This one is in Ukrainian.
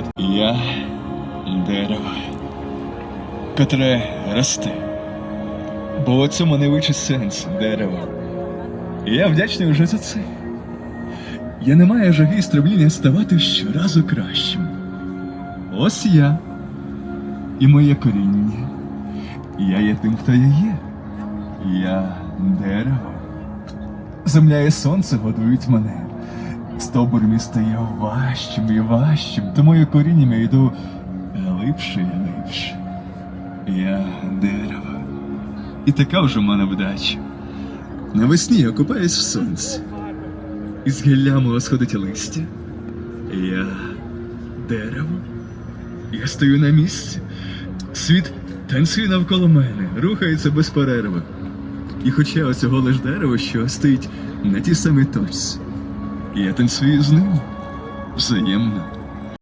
от я дерево, котре росте. Бо цьому найвищий сенс дерева. І я вдячний вже за це. Я не маю жаги і стремління ставати щоразу кращим. Ось я і моє коріння. Я є тим, хто я є. Я дерево. Земля і сонце годують мене. Стовбур мій стає важчим і важчим, тому я корінням я йду глибше і глибше. Я дерево. І така вже в мене вдача. Навесні я купаюсь в сонці. Із гілля мого сходить листя. Я дерево. Я стою на місці. Світ танцює навколо мене, рухається без перерви. І хоча оцього лиш дерево, що стоїть на тій самій точці, я танцюю з ним взаємно.